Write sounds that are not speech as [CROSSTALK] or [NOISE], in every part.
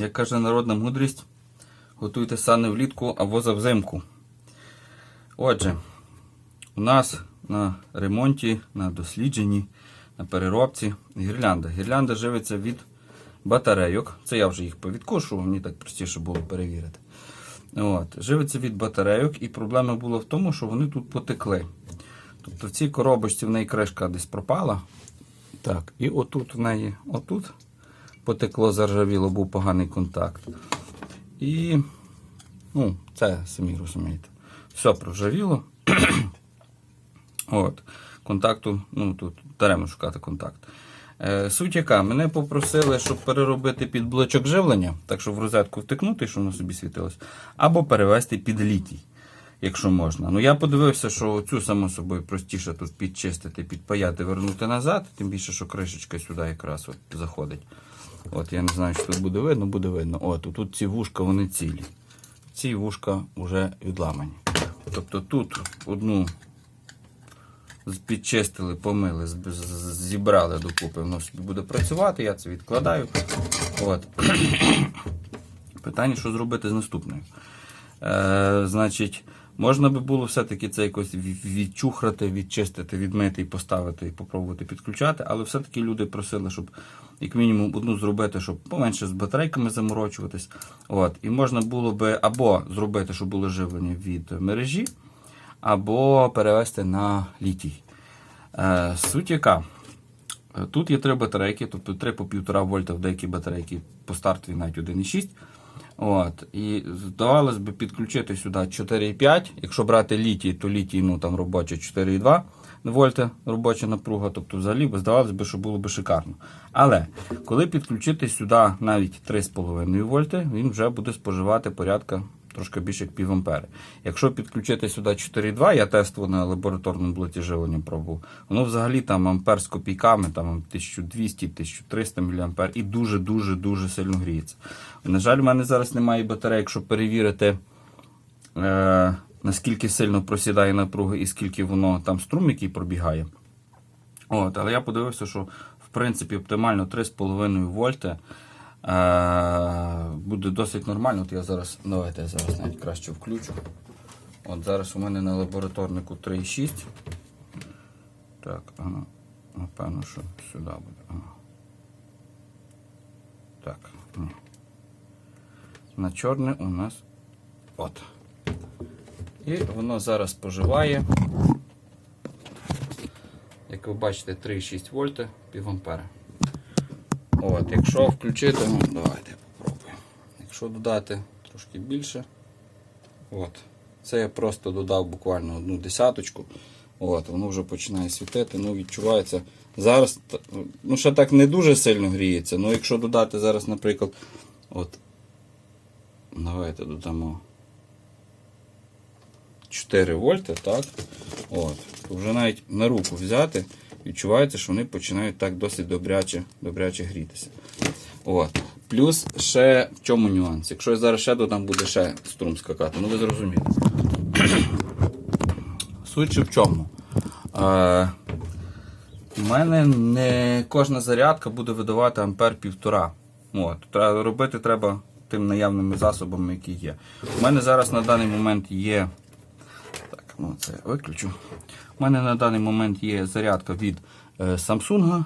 Як каже народна мудрість, готуйте сани влітку а воза взимку. Отже, у нас на ремонті, на дослідженні, на переробці гірлянда. Гірлянда живиться від батарейок. Це я вже їх повідкошував, мені так простіше було перевірити. От. Живиться від батарейок, і проблема була в тому, що вони тут потекли. Тобто в цій коробочці в неї кришка десь пропала. Так, і отут в неї, отут потекло, заржавіло, був поганий контакт. І, ну, це самі розумієте. Все проржавіло. От. Контакту, ну тут даремно шукати контакт. Е, суть яка, мене попросили, щоб переробити під блочок живлення, так щоб в розетку втикнути, щоб воно собі світилось, або перевести під літій, якщо можна. Ну я подивився, що цю само собою простіше тут підчистити, підпаяти, вернути назад, тим більше, що кришечка сюди якраз от заходить. От я не знаю, що тут буде видно, буде видно. От, тут ці вушка вони цілі. Ці вушка вже відламані. Тобто тут одну підчистили, помили, зібрали докупи, воно собі буде працювати, я це відкладаю. От. [CLEARS THROAT] Питання, що зробити з наступною. Е, значить, можна би було все-таки це якось ві- відчухрати, відчистити, відмити і поставити, і попробувати підключати, але все-таки люди просили, щоб як мінімум одну зробити, щоб поменше з батарейками заморочуватись. От. І можна було би або зробити, щоб було живлення від мережі, або перевести на літій. Е, суть яка? Е, Тут є три батарейки, тобто 3 по 1,5 вольта в деякі батарейки по стартові навіть 1,6. От. І здавалось би підключити сюди 4,5. Якщо брати літій, то літій ну, там робоча 4,2 вольта робоча напруга. Тобто взагалі здавалось би, що було б шикарно. Але коли підключити сюди навіть 3,5 вольти, він вже буде споживати порядка трошки більше як пів ампери. Якщо підключити сюди 4,2, я тестував на лабораторному блоті живлення пробував, воно взагалі там ампер з копійками, там 1200-1300 мА і дуже-дуже дуже сильно гріється. На жаль, у мене зараз немає батарейок, щоб перевірити, е, наскільки сильно просідає напруга і скільки воно там струм, який пробігає. От, але я подивився, що в принципі оптимально 3,5 вольти буде досить нормально. От я зараз, давайте я зараз навіть краще включу. От зараз у мене на лабораторнику 3,6. Так, ага. Напевно, що сюди буде. Ага. Так. На чорне у нас от. І воно зараз споживає. Як ви бачите, 3,6 вольта, пів ампера. От, якщо включити, ну давайте попробуємо. Якщо додати трошки більше, от, це я просто додав буквально одну десяточку. От, воно вже починає світити, ну відчувається. Зараз, ну ще так не дуже сильно гріється, ну якщо додати зараз, наприклад, от, давайте додамо 4 вольти, так? От. То вже навіть на руку взяти, відчувається, що вони починають так досить добряче, добряче грітися. От. Плюс ще в чому нюанс? Якщо я зараз ще додам, буде ще струм скакати, ну ви зрозуміли. Суть в чому? Е, у мене не кожна зарядка буде видавати ампер півтора. От, робити треба тим наявними засобами, які є. У мене зараз на даний момент є. Ну це виключу. У мене на даний момент є зарядка від е, Samsung.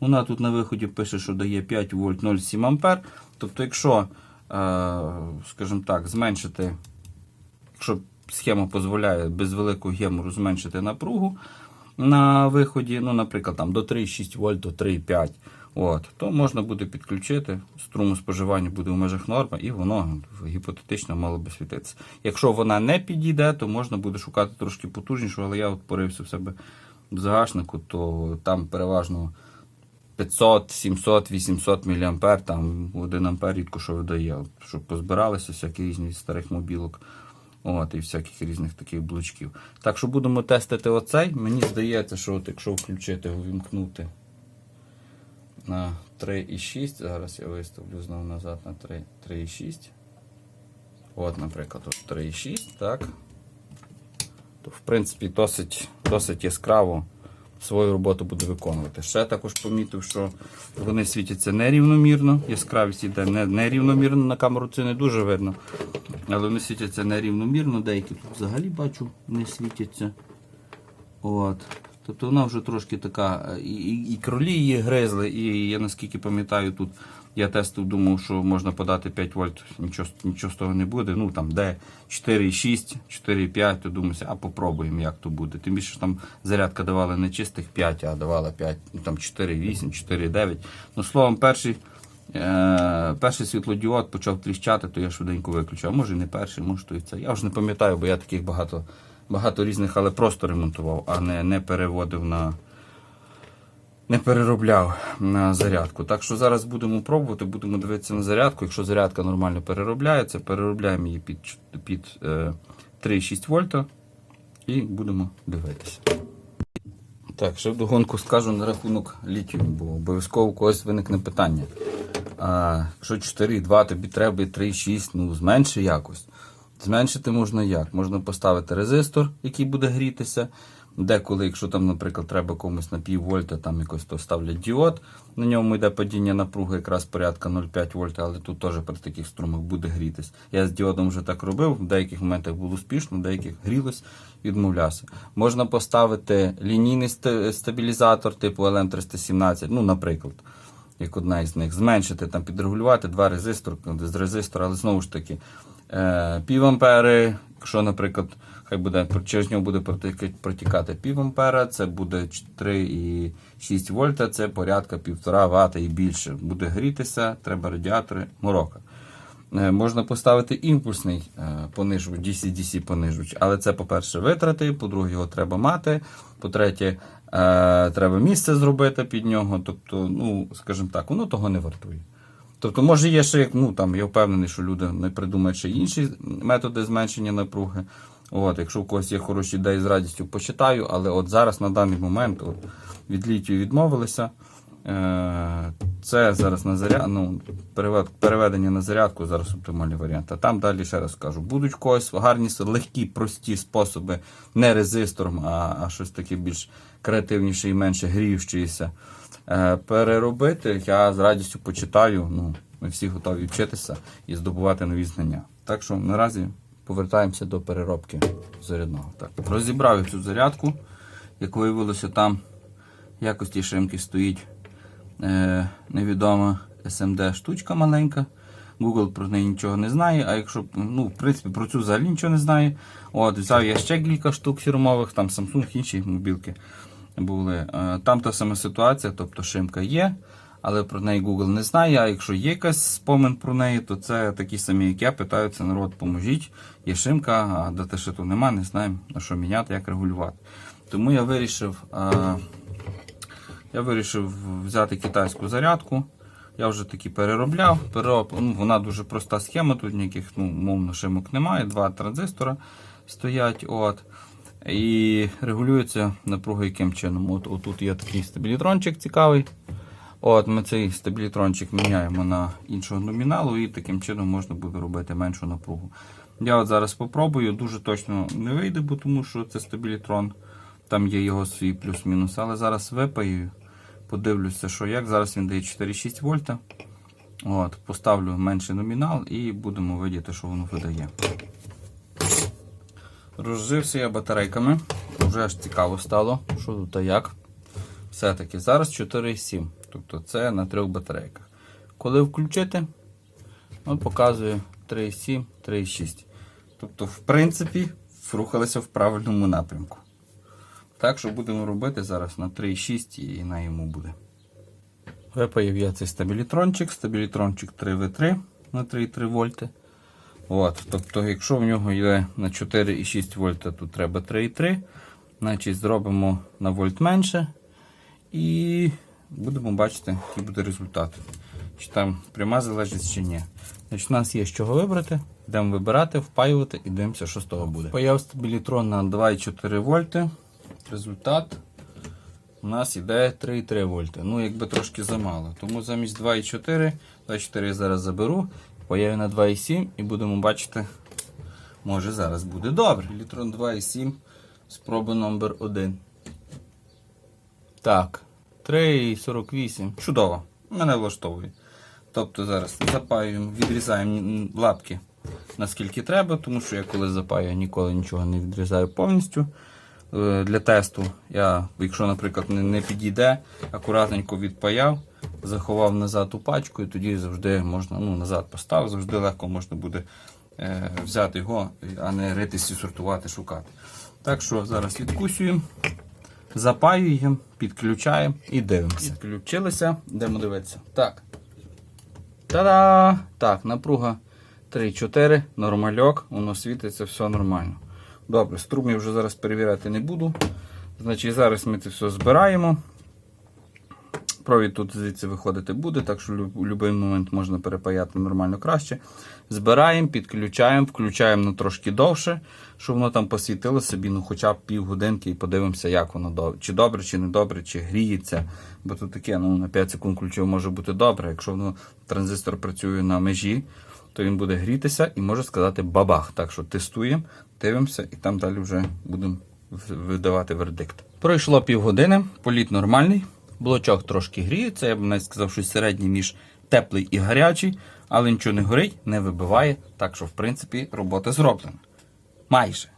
Вона тут на виході пише, що дає 5 вольт 0,7 ампер. Тобто, якщо, е, скажімо так, зменшити, якщо схема дозволяє без великого гемору зменшити напругу на виході, ну, наприклад, там, до 3,6 вольт, до 3,5, от, то можна буде підключити, струмоспоживання буде в межах норми, і воно гіпотетично мало би світитися. Якщо вона не підійде, то можна буде шукати трошки потужнішу, але я от порився в себе в загашнику, то там переважно 500, 700, 800 мА, там 1 ампер рідко що видає, щоб позбиралися всякі різні старих мобілок. От, і всяких різних таких блочків. Так що будемо тестити оцей. Мені здається, що от якщо включити, увімкнути на 3,6, зараз я виставлю знову назад на 3,6. От, наприклад, от 3,6, так. То, в принципі, досить, досить яскраво свою роботу буде виконувати. Ще також помітив, що вони світяться нерівномірно, яскравість йде нерівномірно, на камеру це не дуже видно. Але вони світяться нерівномірно, деякі тут взагалі бачу, не світяться. От. Тобто вона вже трошки така, е, і, і, і кролі її гризли, і я наскільки пам'ятаю, тут я тестив, думав, що можна подати 5 вольт, нічого, нічого з того не буде. Ну там де 4,6, 4,5, то думаюся, а попробуємо, як то буде. Тим більше що там зарядка давала не чистих 5, а давала 5, ну там 4,8, 4,9. Ну, словом, перший. Е, перший світлодіод почав тріщати, то я швиденько виключив. А може не перший, може то і це. Я вже не пам'ятаю, бо я таких багато, багато різних, але просто ремонтував, а не, не переводив на. Не переробляв на зарядку. Так що зараз будемо пробувати, будемо дивитися на зарядку. Якщо зарядка нормально переробляється, переробляємо її під, під е, 3,6 вольта і будемо дивитися. Так, ще вдогонку скажу на рахунок літію, бо обов'язково у когось виникне питання. А, якщо 4,2, тобі треба 3,6, ну зменши якось. Зменшити можна як? Можна поставити резистор, який буде грітися. Деколи, якщо там, наприклад, треба комусь на пів вольта, там якось то ставлять діод, на ньому йде падіння напруги якраз порядка 0,5 вольта, але тут теж при таких струмах буде грітись. Я з діодом вже так робив, в деяких моментах було успішно, в деяких грілось, відмовлявся. Можна поставити лінійний стабілізатор типу LM317, ну, наприклад як одна із них, зменшити, там, підрегулювати два резистори з резистора, але знову ж таки, пів ампери, якщо, наприклад, хай буде, через нього буде протікати, пів ампера, це буде 3,6 вольта, це порядка 1,5 Вт і більше. Буде грітися, треба радіатори, морока. Е, Можна поставити імпульсний е, понижувач, DC-DC понижувач, але це, по-перше, витрати, по-друге, його треба мати. По-третє, е, треба місце зробити під нього. Тобто, ну, скажімо так, воно того не вартує. Тобто, може, є ще, ну там я впевнений, що люди не придумають ще інші методи зменшення напруги. От, якщо у когось є хороші ідеї, з радістю почитаю, але от зараз на даний момент от, від літію відмовилися. Е, Це зараз на заряд, ну, переведення на зарядку зараз оптимальний варіант. А там далі ще раз кажу, будуть когось гарні, легкі, прості способи, не резистором, а, а щось таке більш креативніше і менше гріючеся. Е, Переробити я з радістю почитаю. Ну, ми всі готові вчитися і здобувати нові знання. Так що наразі повертаємося до переробки зарядного. Так, розібрав цю зарядку. Як виявилося, там якості шимки стоїть е, невідома SMD штучка маленька. Google про неї нічого не знає, а якщо, ну, в принципі, про цю взагалі нічого не знає. От, взяв я ще кілька штук фірмових, там Samsung, інші мобілки були. Е, Там та сама ситуація, тобто шимка є, але про неї Google не знає. А якщо є якась спомин про неї, то це такі самі, як я, питаються народ, поможіть. Є шимка, а даташиту нема, не знаємо на що міняти, як регулювати. Тому я вирішив. е, я вирішив взяти китайську зарядку. Я вже таки переробляв. Перероб... Ну, вона дуже проста схема, тут ніяких ну, мовно шимок немає. Два транзистора стоять. От. І регулюється напруга яким чином. От, отут є такий стабілітрончик цікавий. От, Ми цей стабілітрончик міняємо на іншого номіналу і таким чином можна буде робити меншу напругу. Я от зараз спробую, дуже точно не вийде, бо тому що це стабілітрон. Там є його свій плюс-мінус. Але зараз випаю, подивлюся, що як. Зараз він дає 4,6 вольта. От, Поставлю менший номінал і будемо видіти, що воно видає. Розжився я батарейками. Вже аж цікаво стало, що тут та як. Все-таки зараз 4,7. Тобто це на трьох батарейках. Коли включити, от показує 3,7, 3,6. Тобто, в принципі, рухалися в правильному напрямку. Так що будемо робити зараз на 3,6 і на йому буде. Випаїв я цей стабілітрончик, стабілітрончик 3В3 на 3,3 вольти. От, тобто, якщо в нього йде на 4,6 вольта, то треба 3,3. Значить, зробимо на вольт менше. І будемо бачити, який буде результат. Чи там пряма залежність, чи ні. Значить, у нас є з чого вибрати. Йдемо вибирати, впаювати і дивимося, що з того буде. Паяв стабілітрон на 2,4 вольти. Результат у нас йде 3,3 вольти. Ну, якби трошки замало. Тому замість 2,4, 2,4 я зараз заберу, паяю на 2,7 і будемо бачити, може зараз буде добре. Літрон 2,7, спроба номер 1. Так, 3,48. Чудово. Мене влаштовує. Тобто зараз запаюємо, відрізаємо лапки наскільки треба, тому що я коли запаю, ніколи нічого не відрізаю повністю. Е, Для тесту я, якщо, наприклад, не, підійде, акуратненько відпаяв, заховав назад у пачку, і тоді завжди можна ну, назад поставив, завжди легко можна буде е, взяти його, а не ритися, сортувати, шукати. Так що зараз відкусюємо, запаюємо, підключаємо і дивимося. Підключилися, йдемо дивитися. Так. Та-да! Так, напруга 3-4, нормальок, воно світиться, все нормально. Добре, струм я вже зараз перевіряти не буду. Значить, зараз ми це все збираємо. Провід тут звідси виходити буде, так що в будь-який момент можна перепаяти нормально краще. Збираємо, підключаємо, включаємо на трошки довше, щоб воно там посвітило собі, ну хоча б півгодинки і подивимося, як воно. Чи добре, чи не добре, чи гріється. Бо тут таке, ну на 5 секунд включив може бути добре. Якщо воно транзистор працює на межі, то він буде грітися і може сказати бабах. Так що тестуємо, дивимося і там далі вже будемо видавати вердикт. Пройшло півгодини, політ нормальний. Блочок трошки гріється, я б навіть сказав, що середній між теплий і гарячий, але нічого не горить, не вибиває, так що, в принципі, робота зроблена. Майже.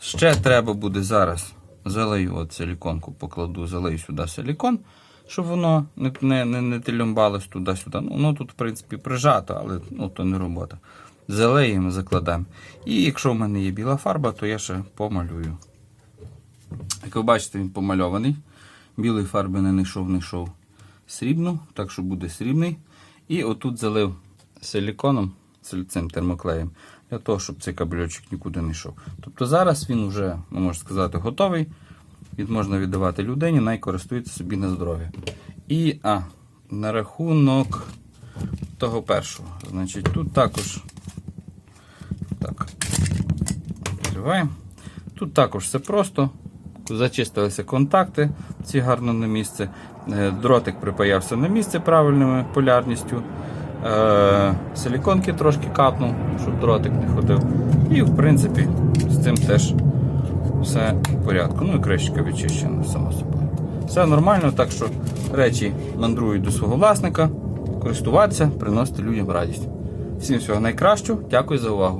Ще треба буде зараз залию силіконку, покладу, залию сюди силікон, щоб воно не, не, не, не тельомбалось туди-сюди. Ну, воно тут, в принципі, прижато, але ну, то не робота. Залиємо, закладемо. І якщо в мене є біла фарба, то я ще помалюю. Як ви бачите, він помальований. Білої фарби не знайшов, знайшов срібну, так що буде срібний. І отут залив силіконом, цим- цим термоклеєм, для того, щоб цей кабельочок нікуди не йшов. Тобто зараз він вже, ну, можна сказати, готовий. Він можна віддавати людині, най користується собі на здоров'я. І а, на рахунок того першого. Значить, тут також так, відкриваємо. Тут також все просто. Зачистилися контакти, ці гарно на місце. Е, Дротик припаявся на місце правильною полярністю. Е, Силіконки трошки капнув, щоб дротик не ходив. І, в принципі, з цим теж все в порядку. Ну і кришечка відчищена, само собою. Все нормально, так що речі мандрують до свого власника, користуватися, приносити людям радість. Всім всього найкращого, дякую за увагу.